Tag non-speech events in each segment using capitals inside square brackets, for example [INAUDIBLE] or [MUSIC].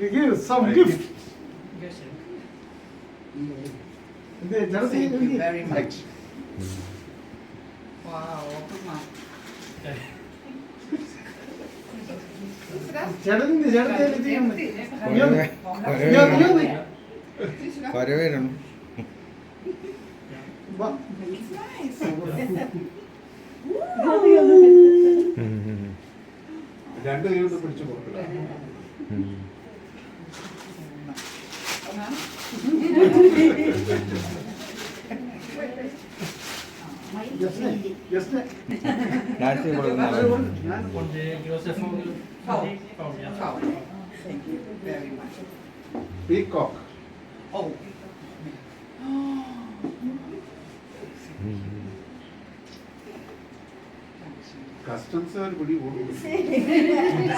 Give some gift. Yes, sir. Thank you very much. Wow, open my. ജലത്തിന്റെ ജലത്തിൽ ചെയ്യാൻ പറ്റും Empty. ഇങ്ങോട്ട് ഇങ്ങോട്ട് വരവേണം വാ. It's nice. രണ്ട് കൈ കൊണ്ട് പിടിച്ചു കൊടുക്കുക Yes, yes, yes. Thank you very much. Peacock. Oh. Custom, sir, would you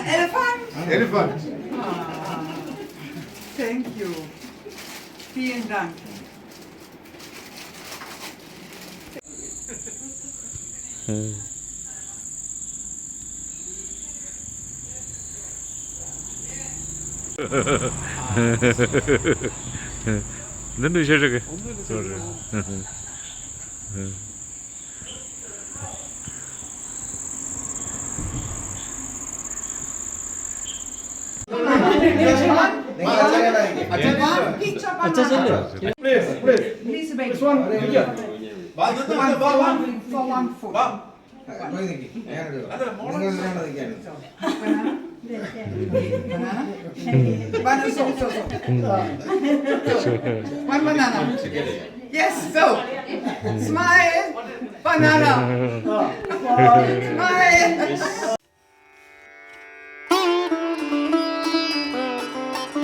Elephant. Elephant. Ah. Thank you. Vielen Dank. [LAUGHS] എന്തുണ്ട് വിശേഷമൊക്കെ? [LAUGHS] here. One for one, for one foot. പോയി നിൽക്കി നിങ്ങൾ ഇതിനാണ് നിൽക്കാനും Banana? Banana, so, so, so. One banana. Yes, so. Smile. Banana. Smile.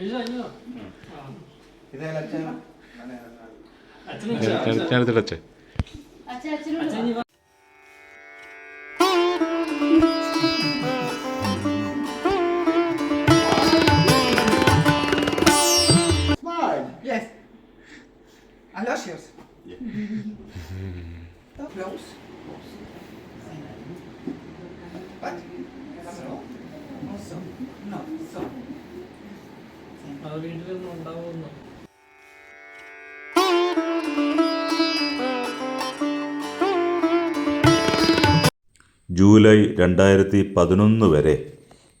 er hier? ഇതേ ലക്ഷണം അച്ഛനും അച്ഛനും ഞാനത്തിലച്ചേ അച്ഛൻ ഇവ Smile. Yes. Aloysius. Close. What? So? No, so. അത് വീട്ടിലൊന്നും ഉണ്ടാവുമെന്ന്? ജൂലൈ രണ്ടായിരത്തി പതിനൊന്ന് വരെ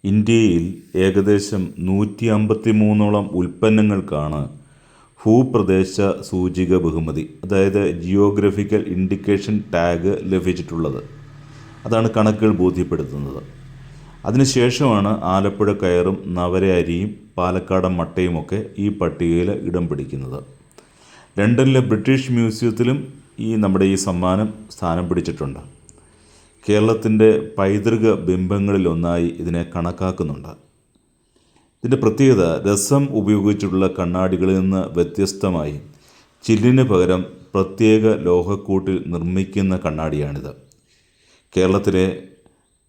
ഇന്ത്യയിൽ ഏകദേശം നൂറ്റി അമ്പത്തി മൂന്നോളം ഉൽപ്പന്നങ്ങൾക്കാണ് ഭൂപ്രദേശ സൂചിക ബഹുമതി അതായത് ജിയോഗ്രഫിക്കൽ ഇൻഡിക്കേഷൻ ടാഗ് ലഭിച്ചിട്ടുള്ളത്. അതാണ് കണക്കുകൾ ബോധ്യപ്പെടുത്തുന്നത്. അതിനുശേഷമാണ് ആലപ്പുഴ കയറും നവര അരിയും പാലക്കാടൻ മട്ടയുമൊക്കെ ഈ പട്ടികയിൽ ഇടം പിടിക്കുന്നത്. ലണ്ടനിലെ ബ്രിട്ടീഷ് മ്യൂസിയത്തിലും ഈ നമ്മുടെ ഈ സമ്മാനം സ്ഥാനം പിടിച്ചിട്ടുണ്ട്. കേരളത്തിന്റെ പൈതൃക ബിംബങ്ങളിലൊന്നായി ഇതിനെ കണക്കാക്കുന്നുണ്ട്. ഇതിന്റെ പ്രത്യേകത രസം ഉപയോഗിച്ചിട്ടുള്ള കണ്ണാടികളിൽ നിന്ന് വ്യത്യസ്തമായി ചില്ലിന് പകരം പ്രത്യേക ലോഹക്കൂട്ടിൽ നിർമ്മിക്കുന്ന കണ്ണാടിയാണിത്. കേരളത്തിലെ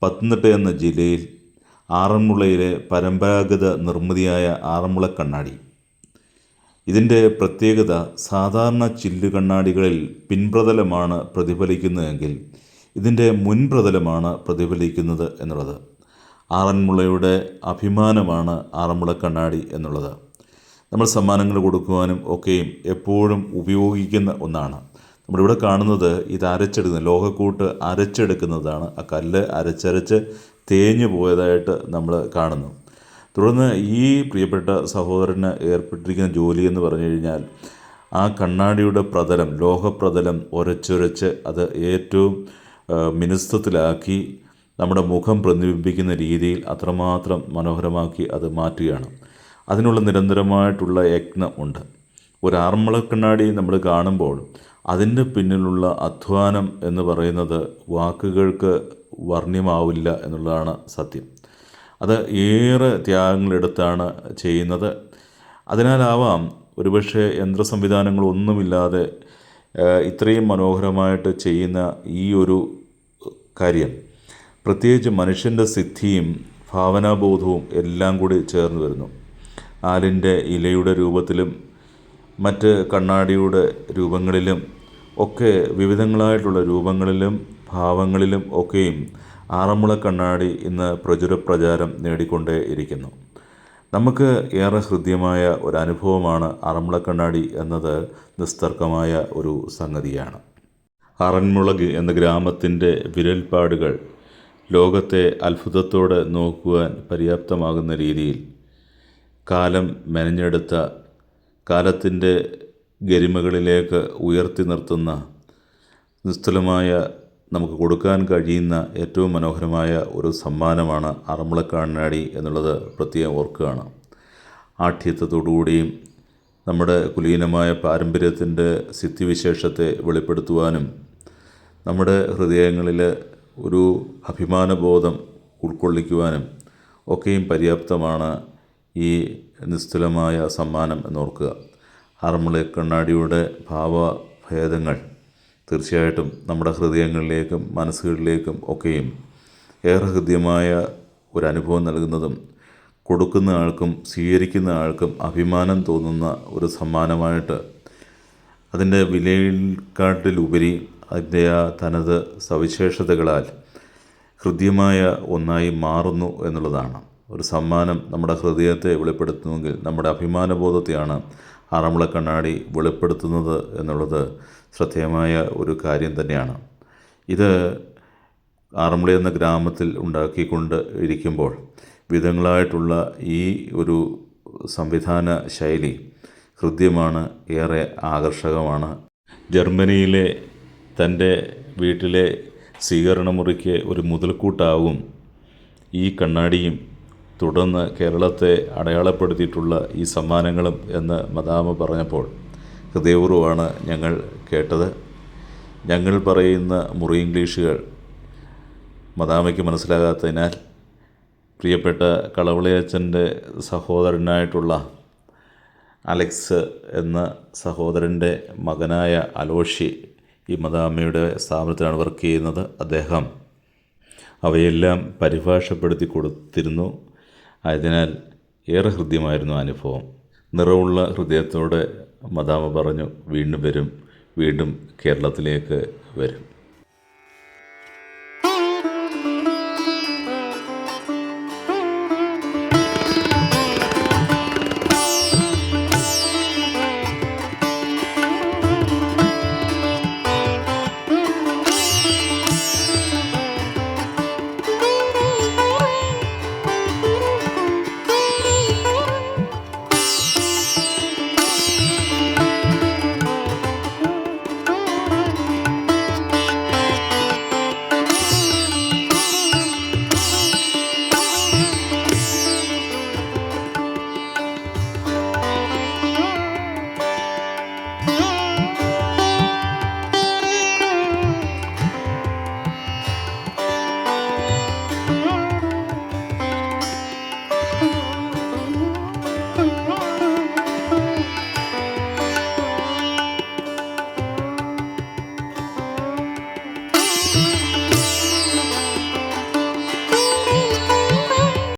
പത്തനംതിട്ട എന്ന ജില്ലയിൽ ആറന്മുളയിലെ പരമ്പരാഗത നിർമ്മിതിയായ ആറന്മുള കണ്ണാടി. ഇതിന്റെ പ്രത്യേകത സാധാരണ ചില്ലു കണ്ണാടികളിൽ പിൻപ്രതലമാണ് പ്രതിഫലിക്കുന്നതെങ്കിൽ ഇതിന്റെ മുൻപ്രതലമാണ് പ്രതിഫലിക്കുന്നത് എന്നുള്ളത്. ആറന്മുളയുടെ അഭിമാനമാണ് ആറന്മുള കണ്ണാടി എന്നുള്ളത്. നമ്മൾ സമ്മാനങ്ങൾ കൊടുക്കുവാനും ഒക്കെയും എപ്പോഴും ഉപയോഗിക്കുന്ന ഒന്നാണ്. നമ്മളിവിടെ കാണുന്നത് ഇത് അരച്ചെടുക്കുന്ന ലോഹക്കൂട്ട് അരച്ചെടുക്കുന്നതാണ്. ആ കല്ല് അരച്ചരച്ച് തേഞ്ഞു പോയതായിട്ട് നമ്മൾ കാണുന്നു. തുടർന്ന് ഈ പ്രിയപ്പെട്ട സഹോദരന് ഏർപ്പെട്ടിരിക്കുന്ന ജോലി എന്ന് പറഞ്ഞു കഴിഞ്ഞാൽ ആ കണ്ണാടിയുടെ പ്രതലം ലോഹപ്രതലം ഉരച്ചുരച്ച് അത് ഏറ്റവും മിനുസ്തത്തിലാക്കി നമ്മുടെ മുഖം പ്രതിബിംബിക്കുന്ന രീതിയിൽ അത്രമാത്രം മനോഹരമാക്കി അത് മാറ്റുകയാണ്. അതിനുള്ള നിരന്തരമായിട്ടുള്ള യജ്ഞം ഉണ്ട്. ഒരു ആർമള കണ്ണാടി നമ്മൾ കാണുമ്പോൾ അതിന്റെ പിന്നിലുള്ള അധ്വാനം എന്ന് പറയുന്നത് വാക്കുകൾക്ക് വർണ്യമാവില്ല എന്നുള്ളതാണ് സത്യം. അത് ഏറെ ത്യാഗങ്ങളെടുത്താണ് ചെയ്യുന്നത്. അതിനാലാവാം ഒരുപക്ഷെ യന്ത്ര സംവിധാനങ്ങളൊന്നുമില്ലാതെ ഇത്രയും മനോഹരമായിട്ട് ചെയ്യുന്ന ഈ ഒരു കാര്യം. പ്രത്യേകിച്ച് മനുഷ്യന്റെ സിദ്ധിയും ഭാവനാബോധവും എല്ലാം കൂടി ചേർന്ന് വരുന്നു. ആലിന്റെ ഇലയുടെ രൂപത്തിലും മറ്റ് കണ്ണാടിയുടെ രൂപങ്ങളിലും ഒക്കെ വിവിധങ്ങളായിട്ടുള്ള രൂപങ്ങളിലും ഭാവങ്ങളിലും ഒക്കെയും ആറന്മുള കണ്ണാടി ഇന്ന് പ്രചുര പ്രചാരം നേടിക്കൊണ്ടേ ഇരിക്കുന്നു. നമുക്ക് ഏറെ ഹൃദ്യമായ ഒരു അനുഭവമാണ് ആറന്മുള കണ്ണാടി എന്നത് നിസ്തർക്കമായ ഒരു സംഗതിയാണ്. ആറന്മുളക് എന്ന ഗ്രാമത്തിന്റെ വിരൽപ്പാടുകൾ ലോകത്തെ അത്ഭുതത്തോടെ നോക്കുവാൻ പര്യാപ്തമാകുന്ന രീതിയിൽ കാലം മെനഞ്ഞെടുത്ത കാലത്തിന്റെ ഗരിമകളിലേക്ക് ഉയർത്തി നിർത്തുന്ന നിസ്തുലമായ നമുക്ക് കൊടുക്കാൻ കഴിയുന്ന ഏറ്റവും മനോഹരമായ ഒരു സമ്മാനമാണ് അറമുള കണ്ണാടി എന്നുള്ളത് പ്രത്യേകം ഓർക്കുകയാണ്. ആഠ്യത്വത്തോടുകൂടിയും നമ്മുടെ കുലീനമായ പാരമ്പര്യത്തിന്റെ സിദ്ധിവിശേഷത്തെ വെളിപ്പെടുത്തുവാനും നമ്മുടെ ഹൃദയങ്ങളിൽ ഒരു അഭിമാനബോധം ഉൾക്കൊള്ളിക്കുവാനും ഒക്കെയും പര്യാപ്തമാണ് ഈ നിസ്തുലമായ സമ്മാനം എന്നോർക്കുക. ആറന്മുള കണ്ണാടിയുടെ ഭാവഭേദങ്ങൾ തീർച്ചയായിട്ടും നമ്മുടെ ഹൃദയങ്ങളിലേക്കും മനസ്സുകളിലേക്കും ഒക്കെയും ഏറെ ഹൃദ്യമായ ഒരു അനുഭവം നൽകുന്നതും കൊടുക്കുന്ന ആൾക്കും സ്വീകരിക്കുന്ന ആൾക്കും അഭിമാനം തോന്നുന്ന ഒരു സമ്മാനമായിട്ട് അതിന്റെ വിലയിൽക്കാട്ടിലുപരി അതിന്റെ ആ തനത് സവിശേഷതകളാൽ ഹൃദ്യമായ ഒന്നായി മാറുന്നു എന്നുള്ളതാണ്. ഒരു സമ്മാനം നമ്മുടെ ഹൃദയത്തെ വെളിപ്പെടുത്തുമെങ്കിൽ നമ്മുടെ അഭിമാനബോധത്തെയാണ് ആറന്മുള കണ്ണാടി വെളിപ്പെടുത്തുന്നത് എന്നുള്ളത് ശ്രദ്ധേയമായ ഒരു കാര്യം തന്നെയാണ്. ഇത് ആറന്മുള എന്ന ഗ്രാമത്തിൽ ഉണ്ടാക്കിക്കൊണ്ട് ഇരിക്കുമ്പോൾ വിധങ്ങളായിട്ടുള്ള ഈ ഒരു സംവിധാന ശൈലി ഹൃദ്യമാണ് ഏറെ ആകർഷകമാണ്. ജർമ്മനിയിലെ തന്റെ വീട്ടിലെ സ്വീകരണമുറിക്ക് ഒരു മുതൽക്കൂട്ടാവും ഈ കണ്ണാടിയും തുടർന്ന് കേരളത്തെ അടയാളപ്പെടുത്തിയിട്ടുള്ള ഈ സമ്മാനങ്ങളും എന്ന് മദാമ പറഞ്ഞപ്പോൾ ഹൃദയപൂർവമാണ് ഞങ്ങൾ കേട്ടത്. ഞങ്ങൾ പറയുന്ന മുറി ഇംഗ്ലീഷുകൾ മദാമയ്ക്ക് മനസ്സിലാകാത്തതിനാൽ പ്രിയപ്പെട്ട കളവളിയച്ഛന്റെ സഹോദരനായിട്ടുള്ള അലക്സ് എന്ന സഹോദരന്റെ മകനായ അലോഷി ഈ മദാമയുടെ സ്ഥാപനത്തിലാണ് വർക്ക് ചെയ്യുന്നത്. അദ്ദേഹം അവയെല്ലാം പരിഭാഷപ്പെടുത്തി കൊടുത്തിരുന്നു. ആയതിനാൽ ഏറെ ഹൃദ്യമായിരുന്നു അനുഭവം. നിറവുള്ള ഹൃദയത്തോടെ മദാമ പറഞ്ഞു വീണ്ടും വരും വീണ്ടും കേരളത്തിലേക്ക് വരും.